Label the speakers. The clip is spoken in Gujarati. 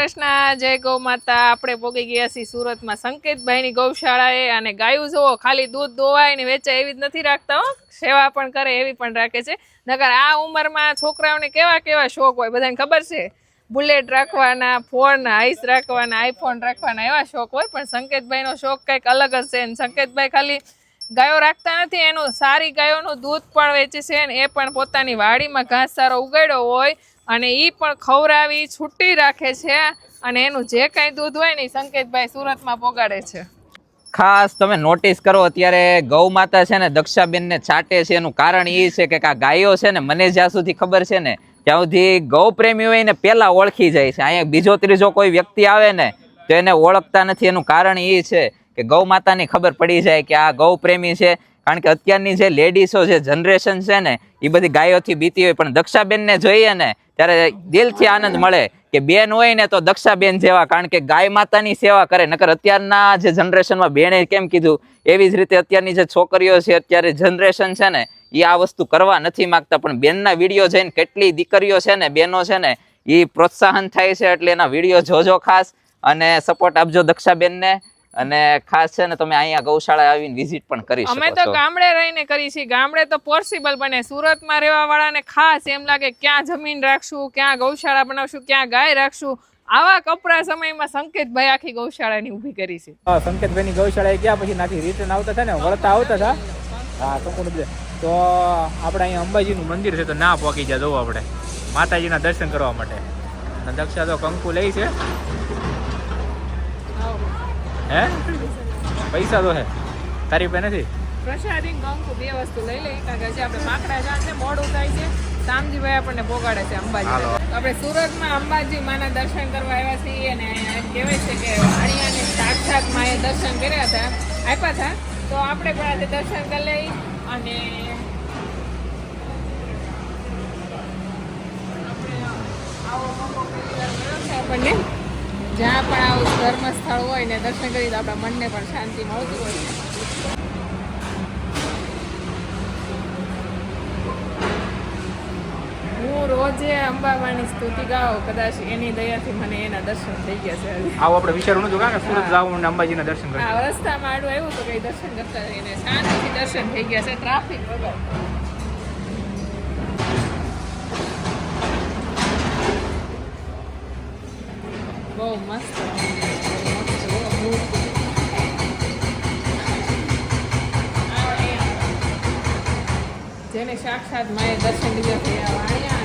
Speaker 1: કૃષ્ણ, જય ગૌ માતા. આપણે પોગી ગયા છીએ સુરતમાં સંકેતભાઈની ગૌશાળાએ અને ગાયું જુઓ, ખાલી દૂધ દોવાય ને વેચાય એવી જ નથી રાખતા હો. સેવા પણ કરે એવી પણ રાખે છે. નગર આ ઉંમરમાં છોકરાઓને કેવા કેવા શોખ હોય બધાને ખબર છે? બુલેટ રાખવાના, ફોન, આઈસ રાખવાના, આઈફોન રાખવાના એવા શોખ હોય. પણ સંકેતભાઈનો શોખ કંઈક અલગ જ છે અને સંકેતભાઈ ખાલી ગાયો રાખતા નથી, એનું સારી ગાયોનું દૂધ પણ વેચે છે અને એ પણ પોતાની વાડીમાં ઘાસ સારો ઉગાડ્યો હોય. અને એ પણ ખવરાવી છૂટી રાખે છે અને એનું જે કાંઈ દૂધ હોય ને સંકેતભાઈ સુરતમાં પોગાડે છે.
Speaker 2: ખાસ તમે નોટિસ કરો, અત્યારે ગૌ માતા છે ને દક્ષાબેનને છાટે છે. એનું કારણ એ છે કે આ ગાયો છે ને, મને જ્યાં સુધી ખબર છે ને, ત્યાં સુધી ગૌ પ્રેમી હોય ને પહેલાં ઓળખી જાય છે. અહીંયા બીજો ત્રીજો કોઈ વ્યક્તિ આવે ને, તો એને ઓળખતા નથી. એનું કારણ એ છે કે ગૌ માતાની ખબર પડી જાય કે આ ગૌ પ્રેમી છે. કારણ કે અત્યારની જે લેડીસો જે જનરેશન છે ને, એ બધી ગાયોથી બીતી હોય, પણ દક્ષાબેનને જોઈએ ને, ત્યારે દિલથી આનંદ મળે કે બેન હોય ને તો દક્ષાબેન જેવા, કારણ કે ગાય માતાની સેવા કરે. નકર અત્યારના જે જનરેશનમાં બેને કેમ કીધું? એવી જ રીતે અત્યારની જે છોકરીઓ છે, અત્યારે જનરેશન છે ને, એ આ વસ્તુ કરવા નથી માંગતા, પણ બેનના વીડિયો જોઈને કેટલી દીકરીઓ છે ને, બેનો છે ને, એ પ્રોત્સાહન થાય છે, એટલે એના વીડિયો જોજો ખાસ, અને સપોર્ટ આપજો દક્ષાબેનને. અને ખાસ છે ને તમે અહીંયા ગૌશાળા આવીને વિઝિટ પણ કરી
Speaker 1: અમે તો ગામડે રહીને કરી છીએ. ગામડે તો પોસિબલ બને. સુરતમાં રહેવા વાળાને ખાસ એમ લાગે ક્યાં જમીન રાખશું ક્યાં ગૌશાળા બનાવશું ક્યાં ગાય રાખશું. આવા કપરા સમયમાં સંકેતભાઈ આખી ગૌશાળાની ઊભી કરી છે.
Speaker 3: હા, સંકેતભાઈની ગૌશાળાએ ગયા પછી નાખી રિટર્ન આવતા હતા ને વળતા આવતા હતા. હા સંપૂર્ણ તો આપણે અહીંયા અંબાજીનું મંદિર છે તો ના પહોંચી જાય જવું આપણે. માતાજીના દર્શન કરવા માટે. દક્ષા તો કંકુ લઈ છે. હે? પૈસા તો હે. તારી પાસે નથી?
Speaker 1: પ્રસાદી કંકુ બે વસ્તુ લઈ લઈ કારણ કે જે આપણે માકડા જાણ છે મોડું થાય છે. શામજીભાઈ આપણને પોગાડે છે અંબાજી. આપણે સુરતમાં અંબાજી માના દર્શન કરવા આવ્યા છીએ અને કહેવાય છે કે વાણિયાને સાક્ષાત માએ દર્શન કર્યા હતા. આપ્યા હતા. તો આપણે પણ આજે દર્શન કરી લઈ અને આપણે આવો પહેલી છે આપણને. જ્યાં પણ આવું ધર્મ સ્થળ હોય ને દર્શન કરી તો આપણા મનને પણ શાંતિ મળતી હોય. હું રોજે અંબામાની સ્તુતિ ગાઉં કદાચ એની દયાથી મને એના દર્શન થઈ ગયા છે.
Speaker 3: આવું આપણે વિચારવું નતું કારણ કે સુરત જવું અને અંબાજીના દર્શન કરવા
Speaker 1: રસ્તામાં આડું આવ્યું તો કઈ દર્શન કરતા રહીને શાંતિથી દર્શન થઈ ગયા છે ટ્રાફિક વગર. બહુ મસ્ત જેને સાક્ષાત માએ દર્શન લીધા થયા વાણિયા